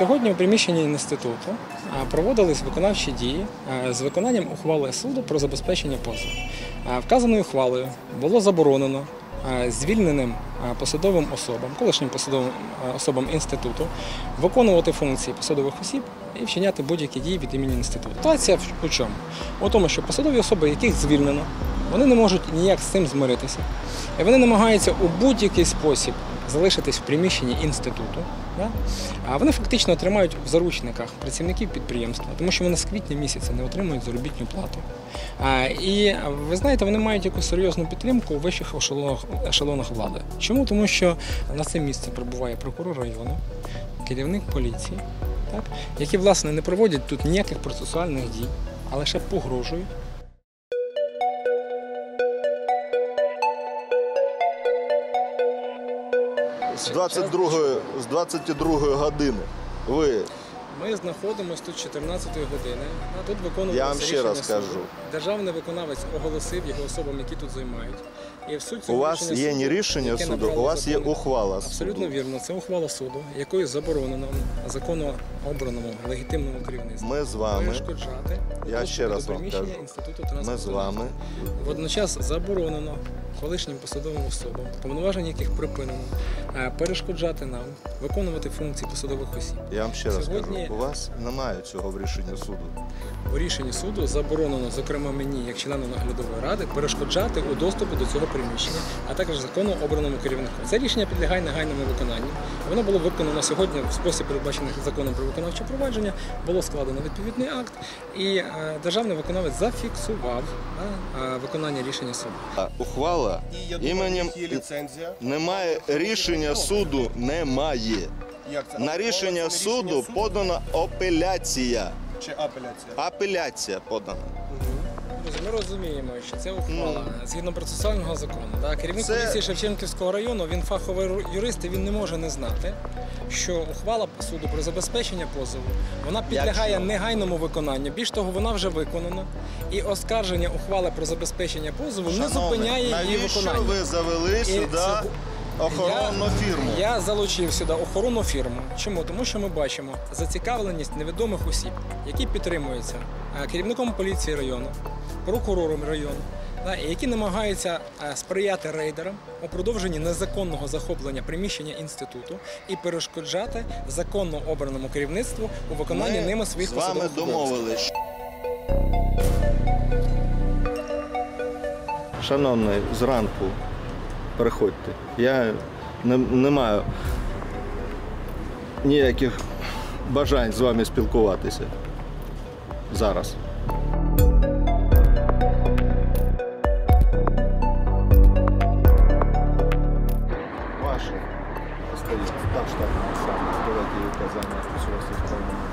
Сьогодні у приміщенні інституту проводились виконавчі дії з виконанням ухвали суду про забезпечення позову. А, Вказаною ухвалою було заборонено звільненим посадовим особам, колишнім посадовим особам інституту виконувати функції посадових осіб і вчиняти будь-які дії від імені інституту. Ситуація у чому? У тому, що посадові особи, яких звільнено, вони не можуть ніяк з цим змиритися. І вони намагаються у будь-який спосіб залишитись в приміщенні інституту. А вони фактично тримають в заручниках працівників підприємства, тому що вони з квітня місяця не отримують заробітну плату. І ви знаєте, вони мають якусь серйозну підтримку у вищих ешелонах, влади. Чому? Тому що на це місце прибуває прокурор району, керівник поліції, які власне не проводять тут ніяких процесуальних дій, а лише погрожують. З 22, з 22 години ви Ми знаходимося тут 14 години. А тут виконується Я вам ще раз кажу. Державний виконавець оголосив його особам, які тут займають. І в суть у вас рішення є суду, не рішення яке суду, у набрало вас є закону- ухвала Абсолютно суду. вірно. Це ухвала суду, якою заборонено законно обраному легітимному керівництву. Ми з вами, перешкоджати Я доступу ще раз до вам приміщення кажу. інституту ми з вами. Водночас заборонено колишнім посадовим особам, повноваження яких припинено, перешкоджати нам виконувати функції посадових осіб. Я вам ще раз Сьогодні- кажу, у вас немає цього в рішенні суду. У рішенні суду заборонено, зокрема мені, як члену наглядової ради, перешкоджати у доступу до цього приміщення, а також законно обраному керівнику. Це рішення підлягає негайному виконанню. Воно було виконано сьогодні в спосіб, передбачений законом про виконавче провадження. Було складено відповідний акт, і е, державний виконавець зафіксував да, е, виконання рішення суду. Ухвала іменем ліцензія. немає рішення суду. Немає. Як це? На рішення суду подана апеляція. чи апеляція? Апеляція подана. Друзі, ми розуміємо, що це ухвала згідно процесуального закону. Да? Керівник Це- поліції Шевченківського району, він фаховий ру- юрист, і він не може не знати, що ухвала суду про забезпечення позову вона підлягає Якщо? негайному виконанню. Більш того, вона вже виконана. І оскарження ухвали про забезпечення позову не Шановний, зупиняє її навіщо виконання. ви завели І сюди це- охоронну я, фірму? Я залучив сюди охоронну фірму. Чому? Тому що ми бачимо зацікавленість невідомих осіб, які підтримуються е, керівником поліції району, прокурором району, які намагаються е, сприяти рейдерам у продовженні незаконного захоплення приміщення інституту і перешкоджати законно обраному керівництву у виконанні Ми ними своїх з вами домовились. Шановний, зранку приходьте. Я не, не маю ніяких бажань з вами спілкуватися. Зараз. Ваши остаются. Там штатные сами. Давайте ей указания, что у вас есть полномочия.